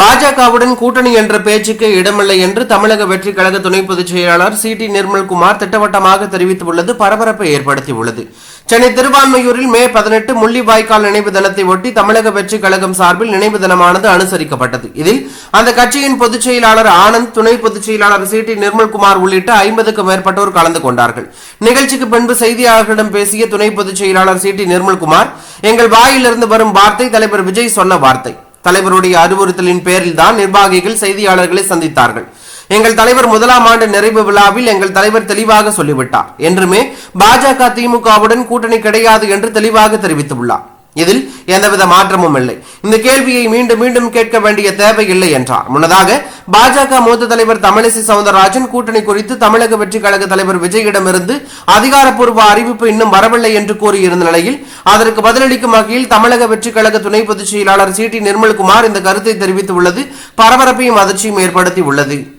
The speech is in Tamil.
பாஜகவுடன் கூட்டணி என்ற பேச்சுக்கு இடமில்லை என்று தமிழக வெற்றி கழக துணை பொதுச் செயலாளர் சி டி நிர்மல்குமார் திட்டவட்டமாக தெரிவித்துள்ளது. பரபரப்பை ஏற்படுத்தியுள்ளது. சென்னை திருவான்மையூரில் மே பதினெட்டு முள்ளிவாய்க்கால் நினைவு தினத்தை ஒட்டி தமிழக வெற்றி கழகம் சார்பில் நினைவு தினமானது அனுசரிக்கப்பட்டது. இதில் அந்த கட்சியின் பொதுச் செயலாளர் ஆனந்த் துணை பொதுச் செயலாளர் சி டி நிர்மல்குமார் உள்ளிட்ட ஐம்பதுக்கும் மேற்பட்டோர் கலந்து கொண்டார்கள். நிகழ்ச்சிக்கு பின்பு செய்தியாளர்களிடம் பேசிய துணை பொதுச் செயலாளர் சி டி நிர்மல்குமார் எங்கள் வாயிலிருந்து வரும் வார்த்தை தலைவர் விஜய் சொன்ன வார்த்தை. தலைவருடைய அறிவுறுத்தலின் பேரில் தான் நிர்வாகிகள் செய்தியாளர்களை சந்தித்தார்கள். எங்கள் தலைவர் முதலாம் ஆண்டு நிறைவு விழாவில் எங்கள் தலைவர் தெளிவாக சொல்லிவிட்டார். என்றுமே பாஜக திமுகவுடன் கூட்டணி கிடையாது என்று தெளிவாக தெரிவித்துள்ளார். இதில் எந்தவித மாற்றமும் இல்லை. இந்த கேள்வியை மீண்டும் மீண்டும் கேட்க வேண்டிய தேவை இல்லை என்றார். முன்னதாக பாஜக மூத்த தலைவர் தமிழிசை சவுந்தரராஜன் கூட்டணி குறித்து தமிழக வெற்றிக் கழக தலைவர் விஜயிடமிருந்து அதிகாரப்பூர்வ அறிவிப்பு இன்னும் வரவில்லை என்று கூறியிருந்த நிலையில் அதற்கு பதிலளிக்கும் வகையில் தமிழக வெற்றிக் கழக துணை பொதுச் செயலாளர் சி. டி. நிர்மல்குமார் இந்த கருத்தை தெரிவித்துள்ளது. பரபரப்பையும் அதிர்ச்சியும் ஏற்படுத்தி உள்ளது